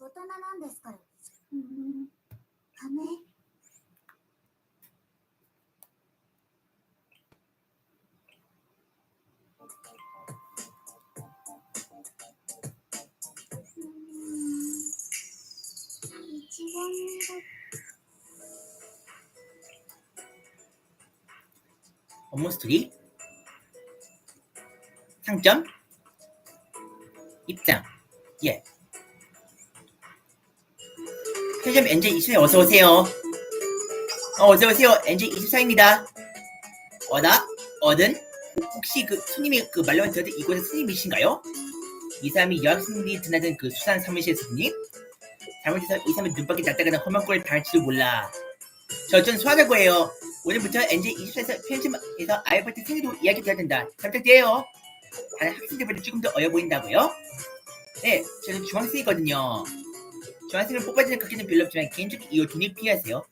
大人なんですから。うん。ダメ。 업무 스토리 상점 입장 예 편 의점 NJ 24 어서 오세요 어, 어서 오세요 NJ 24입니다 어다 어든 혹시 그 손님이 그 말로만 들었던 이곳의 손님이신가요? 이 사람이 여학생들이 드나든 그 수산 사무실 손님? 잘못해서 이 사람의 눈밖에 났다가는 험한 꼴을 당할지도 몰라 저전 소환할 거예요 오늘부터 NJ24에서 편집에서 아이파트 생일도 이야기 드려야 된다. 잘 부탁드려요. 다른 학생들보다 조금 더 어려 보인다고요? 네, 저는 중학생이거든요. 중학생을 뽑아주는 가게는 별로 없지만 개인적인 이유 돈이 필요하세요.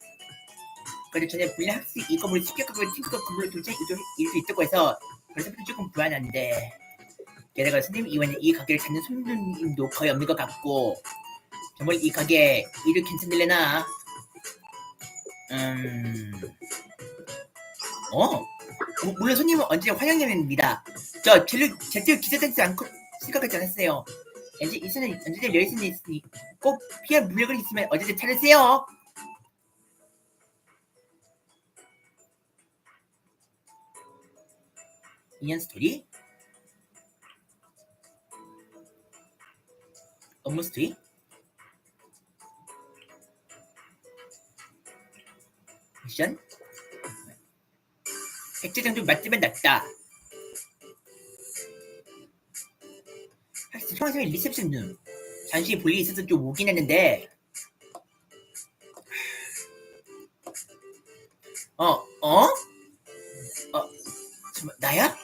그래도 저는 물론 학생 이건물을 습격하고 팅크가 건물로 돌자 이룰 수 있다고 해서 벌써부터 조금 불안한데 게다가 선생님 이번에 이 가게를 찾는 손님도 거의 없는 것 같고 정말 이 가게 일을 괜찮을래나? 음... 어, 무- 물론 손님은 언제나 환영입니다. 저 제대로 기재되지 않고 생각하지 않았어요. 이제 이수는 언제나 열심히 있으니 꼭 피할 물력을 있으면 언제든 찾으세요. 인연 스토리 업무 스토리 미션 백제장 좀 맞으면 낫다. 학생 청소년 리셉션 룸. 잠시 볼일이 있어서 좀 오긴 했는데. 어, 어? 어, 잠깐 나야?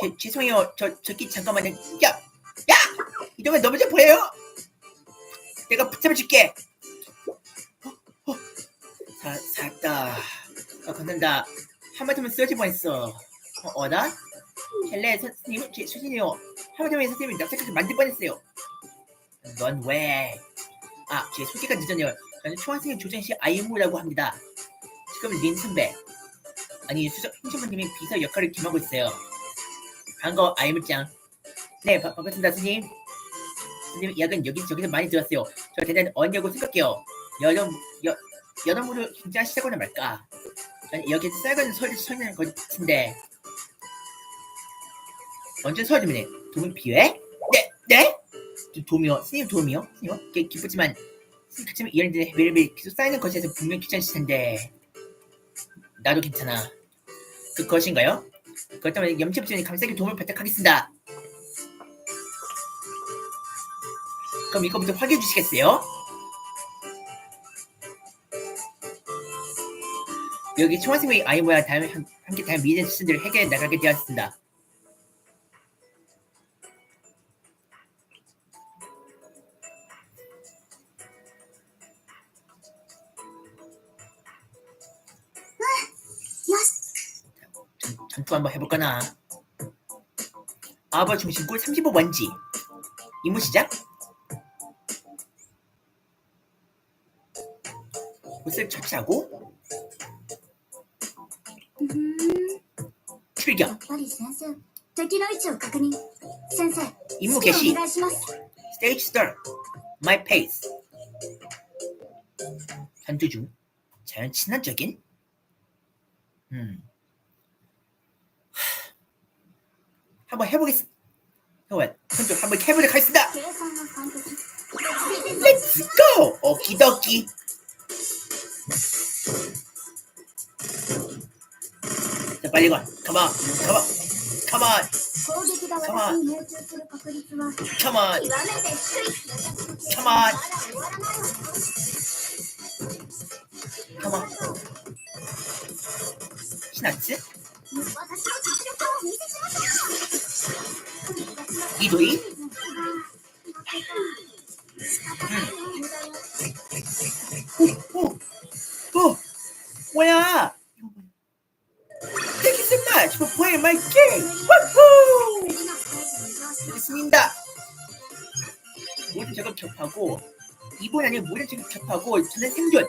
제, 죄송해요. 저, 저기 잠깐만요. 야! 야! 이러면 너무 좀 보여요? 내가 붙잡아줄게. 어, 어. 사, 샀다. 어, 건넌다. 하마터면 쓰러질 뻔했어. 어, 어다? 헬레 선생님, 제 수진이요. 하마터면 선생님이 납작하게 만들 뻔했어요. 넌 왜? 아, 제 소개가 늦었네요. 저는 초등학생 조정시 아이무라고 합니다. 지금 린 선배. 아니, 수석 행정관님이 비서 역할을 겸하고 있어요. 반가워, 아이무짱. 네, 바, 반갑습니다, 선생님. 선생님, 이야기는 여기서 저기서 많이 들었어요. 저 대단한 언니라고 생각해요. 여름, 여, 여러모로 긴장하시다거나 말까. 여기서 쌀가는 설을 설명한 것 같은데 언제 설이네 도움 필요해? 네? 네? 도- 도움이요? 선생님 도움이요? 선생님요? 기, 기쁘지만 선생님 그치만 이런 데 매일매일 계속 쌓이는 것에서 분명 귀찮으실 텐데 나도 괜찮아 그 것인가요? 그렇다면 염치부전이 감싸기 도움을 부탁하겠습니다 그럼 이거부터 확인해 주시겠어요? 여기 총학생회 아이모야 함께 다른 미래 수준들을 해결해 나가게 되었습니다. 점- 점프 한번 해볼까나. 아바 중심골 35 원지. 임무 시작. 옷을 처치하고 うーん。や 출격. っぱり先生。敵の位置を確認。先生。 임무 指揮 개시. お願いします。 Stage start. My pace. 전투 중. 자연 친화적인? 음. 한번 해보겠습니다. 한번 한번 한번 해보도록 하겠습니다. 計算の完璧。 Let's go. 오키도키. 자 빨리 가. Come on. Come on. Come on. 攻撃が私に命中する確率は Come on. 極めて低い。 Come on. 이브이 어, 뭐야? 땡큐 so much for playing my game. 와후! 됐습니다. 모든 작업 접하고 이번 아니 모든 작업 접하고 저는 생존.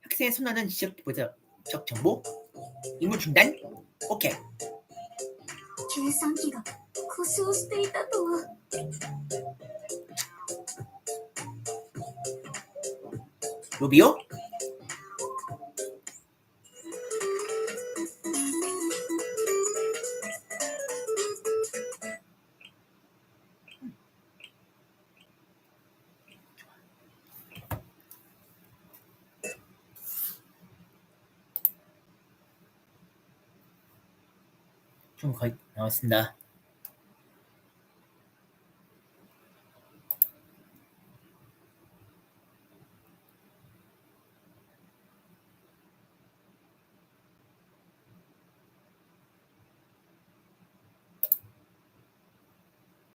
학생의 손하는 지적 보자. 적 정보. 임무 중단 오케이 計算機が故障していたとは 로비오 좀 거의 나왔습니다.